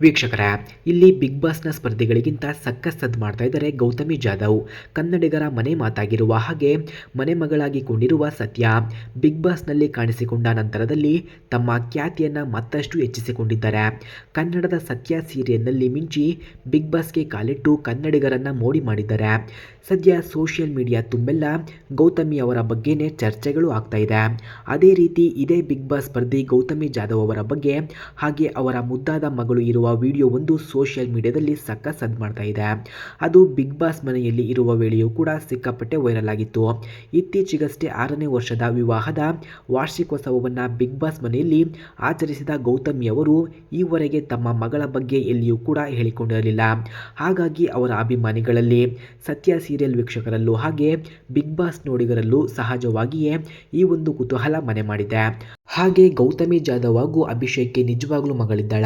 ವೀಕ್ಷಕರ, ಇಲ್ಲಿ ಬಿಗ್ ಬಾಸ್ನ ಸ್ಪರ್ಧಿಗಳಿಗಿಂತ ಸದ್ದು ಮಾಡ್ತಾ ಇದ್ದಾರೆ ಗೌತಮಿ ಜಾಧವ್. ಕನ್ನಡಿಗರ ಮನೆ ಮಾತಾಗಿರುವ ಹಾಗೆ ಮನೆ ಮಗಳಾಗಿ ಕೊಂಡಿರುವ ಸತ್ಯ, ಬಿಗ್ ಬಾಸ್ನಲ್ಲಿ ಕಾಣಿಸಿಕೊಂಡ ನಂತರದಲ್ಲಿ ತಮ್ಮ ಖ್ಯಾತಿಯನ್ನು ಮತ್ತಷ್ಟು ಹೆಚ್ಚಿಸಿಕೊಂಡಿದ್ದಾರೆ. ಕನ್ನಡದ ಸತ್ಯ ಸೀರಿಯಲ್ನಲ್ಲಿ ಮಿಂಚಿ ಬಿಗ್ ಬಾಸ್ಗೆ ಕಾಲಿಟ್ಟು ಕನ್ನಡಿಗರನ್ನು ಮೋಡಿ ಮಾಡಿದ್ದಾರೆ. ಸದ್ಯ ಸೋಷಿಯಲ್ ಮೀಡಿಯಾ ತುಂಬೆಲ್ಲ ಗೌತಮಿ ಅವರ ಬಗ್ಗೆನೇ ಚರ್ಚೆಗಳು ಆಗ್ತಾ ಇದೆ. ಅದೇ ರೀತಿ ಇದೇ ಬಿಗ್ ಬಾಸ್ ಸ್ಪರ್ಧಿ ಗೌತಮಿ ಜಾಧವ್ ಅವರ ಬಗ್ಗೆ ಹಾಗೆ ಅವರ ಮುದ್ದಾದ ಮಗಳು ಇರುವ ವಿಡಿಯೋ ಒಂದು ಸೋಷಿಯಲ್ ಮೀಡಿಯಾದಲ್ಲಿ ಸಕ್ಕ ಸದ್ ಮಾಡ್ತಾ ಇದೆ. ಅದು ಬಿಗ್ ಬಾಸ್ ಮನೆಯಲ್ಲಿ ಇರುವ ವೇಳೆಯೂ ಕೂಡ ಸಿಕ್ಕಾಪಟ್ಟೆ ವೈರಲ್ ಆಗಿತ್ತು. ಇತ್ತೀಚೆಗಷ್ಟೇ ಆರನೇ ವರ್ಷದ ವಿವಾಹದ ವಾರ್ಷಿಕೋತ್ಸವವನ್ನು ಬಿಗ್ ಬಾಸ್ ಮನೆಯಲ್ಲಿ ಆಚರಿಸಿದ ಗೌತಮಿ ಅವರು ಈವರೆಗೆ ತಮ್ಮ ಮಗಳ ಬಗ್ಗೆ ಎಲ್ಲಿಯೂ ಕೂಡ ಹೇಳಿಕೊಂಡಿರಲಿಲ್ಲ. ಹಾಗಾಗಿ ಅವರ ಅಭಿಮಾನಿಗಳಲ್ಲಿ ಸತ್ಯ ಸೀರಿಯಲ್ ವೀಕ್ಷಕರಲ್ಲೂ ಹಾಗೆ ಬಿಗ್ ಬಾಸ್ ನೋಡಿಗರಲ್ಲೂ ಸಹಜವಾಗಿಯೇ ಈ ಒಂದು ಕುತೂಹಲ ಮನೆ ಮಾಡಿದೆ. ಹಾಗೆ ಗೌತಮಿ ಜಾಧವ್ ಹಾಗೂ ಅಭಿಷೇಕ್ಗೆ ನಿಜವಾಗ್ಲೂ ಮಗಳಿದ್ದಾಳ.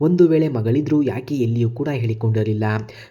ಒಂದು ವೇಳೆ ಮಗಳಿದ್ರೂ ಯಾಕೆ ಎಲ್ಲಿಯೂ ಕೂಡ ಹೇಳಿಕೊಂಡಿರಲಿಲ್ಲ.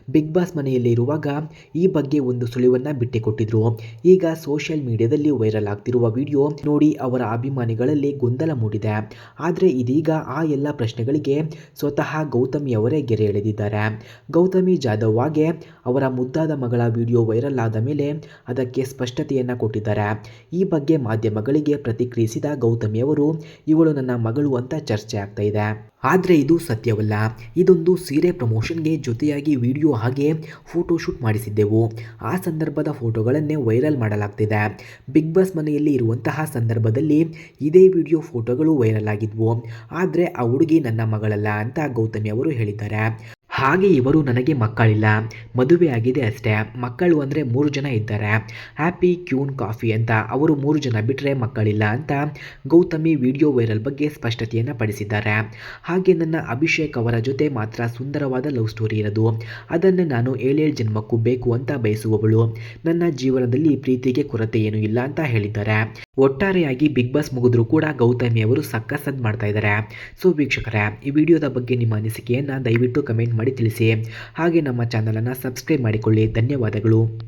ಬಿಗ್ ಬಾಸ್ ಮನೆಯಲ್ಲಿ ಇರುವಾಗ ಈ ಬಗ್ಗೆ ಒಂದು ಸುಳಿವನ್ನ ಬಿಟ್ಟಿಕೊಟ್ಟಿದ್ರು. ಈಗ ಸೋಷಿಯಲ್ ಮೀಡಿಯಾದಲ್ಲಿ ವೈರಲ್ ಆಗ್ತಿರುವ ವಿಡಿಯೋ ನೋಡಿ ಅವರ ಅಭಿಮಾನಿಗಳಲ್ಲಿ ಗೊಂದಲ ಮೂಡಿದೆ. ಆದರೆ ಇದೀಗ ಆ ಎಲ್ಲ ಪ್ರಶ್ನೆಗಳಿಗೆ ಸ್ವತಃ ಗೌತಮಿ ಅವರೇ ಗೆರೆ ಎಳೆದಿದ್ದಾರೆ. ಗೌತಮಿ ಜಾಧವ್ ಹಾಗೆ ಅವರ ಮುದ್ದಾದ ಮಗಳ ವಿಡಿಯೋ ವೈರಲ್ ಆದ ಮೇಲೆ ಅದಕ್ಕೆ ಸ್ಪಷ್ಟತೆಯನ್ನು ಕೊಟ್ಟಿದ್ದಾರೆ. ಈ ಬಗ್ಗೆ ಮಾಧ್ಯಮಗಳಿಗೆ ಪ್ರತಿಕ್ರಿಯಿಸಿದ ಗೌತಮಿ ಅವರು ಇವಳು ನನ್ನ ಮಗಳು ಅಂತ ಚರ್ಚೆ ಆಗ್ತಾ ಇದೆ. ಆದರೆ ಇದು ಸತ್ಯವಲ್ಲ. ಇದೊಂದು ಸೀರೆ ಪ್ರಮೋಷನ್ಗೆ ಜೊತೆಯಾಗಿ ವಿಡಿಯೋ ಹಾಗೆ ಫೋಟೋ ಶೂಟ್ ಮಾಡಿಸಿದ್ದೆವು. ಆ ಸಂದರ್ಭದ ಫೋಟೋಗಳನ್ನೇ ವೈರಲ್ ಮಾಡಲಾಗ್ತಿದೆ. ಬಿಗ್ ಬಾಸ್ ಮನೆಯಲ್ಲಿ ಇರುವಂತಹ ಸಂದರ್ಭದಲ್ಲಿ ಇದೇ ವಿಡಿಯೋ ಫೋಟೋಗಳು ವೈರಲ್ ಆಗಿದ್ವು. ಆದರೆ ಆ ಹುಡುಗಿ ನನ್ನ ಮಗಳಲ್ಲ ಅಂತ ಗೌತಮಿ ಅವರು ಹೇಳಿದ್ದಾರೆ. ಹಾಗೆ ಇವರು ನನಗೆ ಮಕ್ಕಳಿಲ್ಲ. ಮದುವೆ ಆಗಿದೆ ಅಷ್ಟೇ. ಮಕ್ಕಳು ಅಂದರೆ ಮೂರು ಜನ ಇದ್ದಾರೆ. ಹ್ಯಾಪಿ ಕ್ಯೂನ್ ಕಾಫಿ ಅಂತ. ಅವರು ಮೂರು ಜನ ಬಿಟ್ಟರೆ ಮಕ್ಕಳಿಲ್ಲ ಅಂತ ಗೌತಮಿ ವಿಡಿಯೋ ವೈರಲ್ ಬಗ್ಗೆ ಸ್ಪಷ್ಟತೆಯನ್ನು ಪಡಿಸಿದ್ದಾರೆ. ಹಾಗೆ ನನ್ನ ಅಭಿಷೇಕ್ ಅವರ ಜೊತೆ ಮಾತ್ರ ಸುಂದರವಾದ ಲವ್ ಸ್ಟೋರಿ ಇರೋದು. ಅದನ್ನು ನಾನು ಏಳೇಳು ಜನ್ಮಕ್ಕೂ ಬೇಕು ಅಂತ ಬಯಸುವವಳು. ನನ್ನ ಜೀವನದಲ್ಲಿ ಪ್ರೀತಿಗೆ ಕೊರತೆ ಏನೂ ಇಲ್ಲ ಅಂತ ಹೇಳಿದ್ದಾರೆ. ಒಟ್ಟಾರೆಯಾಗಿ ಬಿಗ್ ಬಾಸ್ ಮುಗಿದ್ರು ಕೂಡ ಗೌತಮಿ ಅವರು ಸಕ್ಕಸದ್ ಮಾಡ್ತಾ ಇದ್ದಾರೆ. ಸೊ ವೀಕ್ಷಕರೇ, ಈ ವಿಡಿಯೋದ ಬಗ್ಗೆ ನಿಮ್ಮ ಅನಿಸಿಕೆಯನ್ನು ದಯವಿಟ್ಟು ಕಮೆಂಟ್ ಮಾಡಿ. ತಿಳಿಸಿ. ಹಾಗೆ ನಮ್ಮ ಚಾನಲನ್ನು ಸಬ್ಸ್ಕ್ರೈಬ್ ಮಾಡಿಕೊಳ್ಳಿ. ಧನ್ಯವಾದಗಳು.